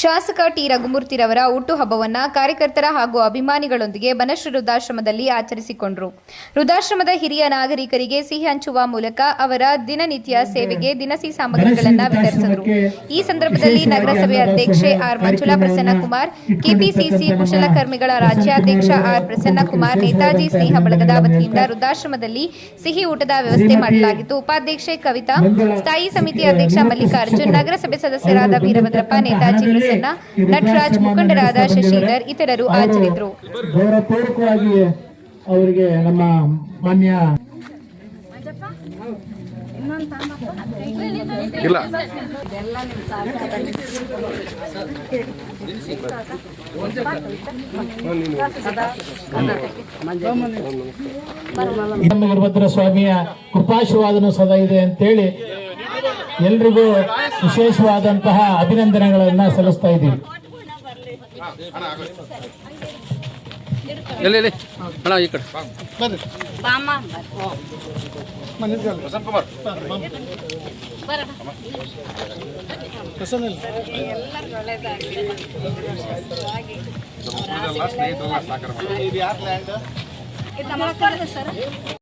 ಶಾಸಕ ಟಿ ರಘುಮೂರ್ತಿರವರ ಹುಟ್ಟುಹಬ್ಬವನ್ನು ಕಾರ್ಯಕರ್ತರ ಹಾಗೂ ಅಭಿಮಾನಿಗಳೊಂದಿಗೆ ಬನಶ್ರೀ ವೃದ್ಧಾಶ್ರಮದಲ್ಲಿ ಆಚರಿಸಿಕೊಂಡರು. ವೃದ್ಧಾಶ್ರಮದ ಹಿರಿಯ ನಾಗರಿಕರಿಗೆ ಸಿಹಿ ಹಂಚುವ ಮೂಲಕ ಅವರ ದಿನನಿತ್ಯ ಸೇವೆಗೆ ದಿನಸಿ ಸಾಮಗ್ರಿಗಳನ್ನು ವಿತರಿಸಿದರು. ಈ ಸಂದರ್ಭದಲ್ಲಿ ನಗರಸಭೆ ಅಧ್ಯಕ್ಷೆ ಆರ್ ಮಂಜುಳಾ ಪ್ರಸನ್ನಕುಮಾರ್ ಕೆಪಿಸಿಸಿ ಕುಶಲಕರ್ಮಿಗಳ ರಾಜ್ಯಾಧ್ಯಕ್ಷ ಆರ್ ಪ್ರಸನ್ನಕುಮಾರ್ ನೇತಾಜಿ ಸ್ನೇಹ ಬಳಗದ ವತಿಯಿಂದ ವೃದ್ಧಾಶ್ರಮದಲ್ಲಿ ಸಿಹಿ ಊಟದ ವ್ಯವಸ್ಥೆ ಮಾಡಲಾಗಿತ್ತು. ಉಪಾಧ್ಯಕ್ಷೆ ಕವಿತಾ ಸ್ಥಾಯಿ ಸಮಿತಿ ಅಧ್ಯಕ್ಷ ಮಲ್ಲಿಕಾರ್ಜುನ್ ನಗರಸಭೆ ಸದಸ್ಯರಾದ ವೀರಭದ್ರಪ್ಪ ನೇತಾಜಿ ಪ್ರಸನ್ನ ನಟರಾಜ್ ಮುಖಂಡರಾದ ಶಶಿಧರ್ ಇತರರು ಹಾಜರಿದ್ದರು. ಗೌರವಪೂರ್ವಕವಾಗಿ ಅವರಿಗೆ ನಮ್ಮ ಮಾನ್ಯ ಇಲ್ಲ. ವೀರಭದ್ರ ಸ್ವಾಮಿಯ ಕೃಪಾಶೀರ್ವಾದನು ಸದಾ ಇದೆ ಅಂತೇಳಿ ಎಲ್ರಿಗೂ ವಿಶೇಷವಾದಂತಹ ಅಭಿನಂದನೆಗಳನ್ನ ಸಲ್ಲಿಸ್ತಾ ಇದ್ದೀವಿ ಎಲ್ಲಿ ಎಲ್ಲಿ ಅಣ್ಣ ಈ ಕಡೆ. ವಸಂತ್ ಕುಮಾರ್. ಸ್ನೇಹಿತರೆಲ್ಲ ಮಾಡಿ.